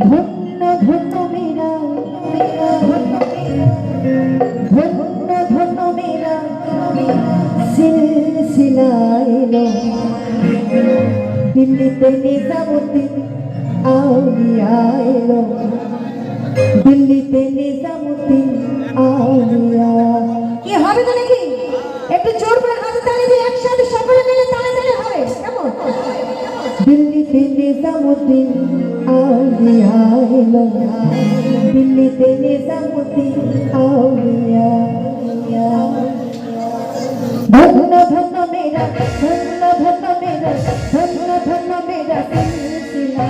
ধন্য ধন্য মেরা ধন্য দিল্লিতে নিজামুদ্দিন আউলিয়া এলো দিল্লিতে নিজামুদ্দিন দিল্লিতে আও বিহাইলা দিল্লিতে নিজামতি আও বিয়া ধন্য ধন্য মেরা ধন্য ধন্য মেরা ধন্য ধন্য মেরা সিলসিলা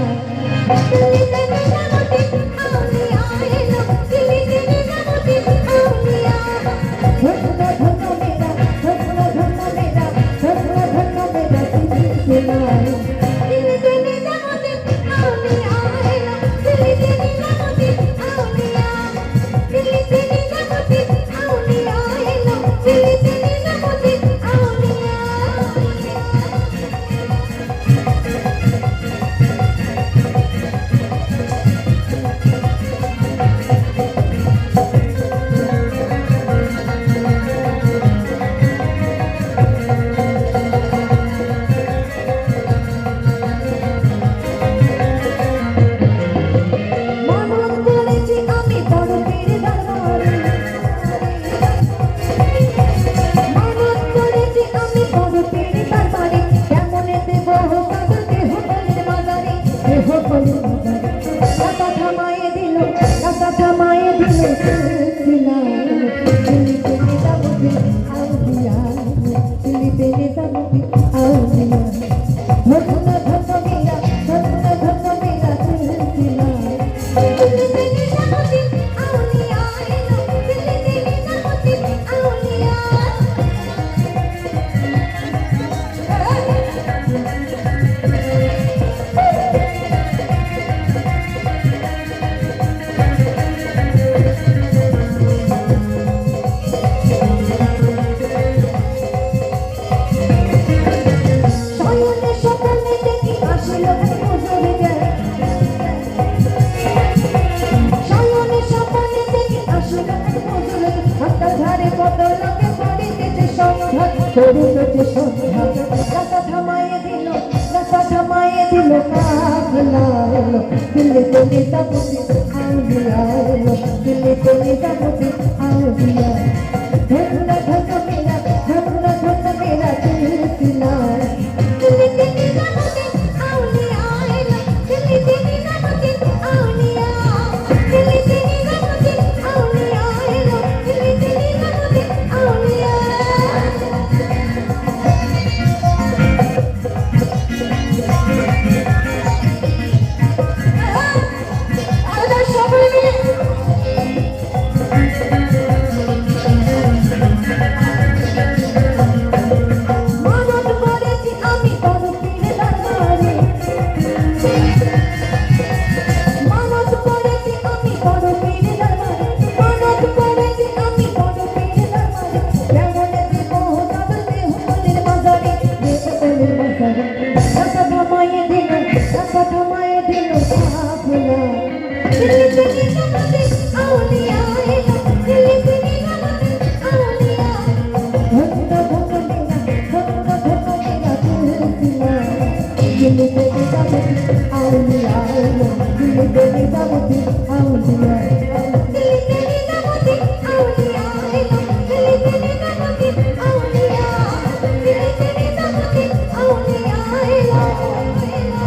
দিল্লিতে নিজামতি আও বিহাইলা দিল্লিতে নিজামতি আও বিয়া ধন্য ধন্য মেরা ধন্য ধন্য মেরা ধন্য ধন্য মেরা সিলসিলা Baby, শরীর যে সন্ধ্যা রাস্তা থামাইয়ে দিল রাস্তা থামাইয়ে দিল কাফলা এলো দিল্লি তুমি যাব আউলিয়া এলো দিল্লি তুমি যাব আউলিয়া তোমায় দিল কত তোমায় দিল ভাবনা দিল তুমি তোমাতে আউলিয়া দিল তুমি তোমাতে আউলিয়া ভক্ত ভক্ত দিলা আউলিয়া দিল তুমি তোমাতে আউলিয়া I'll be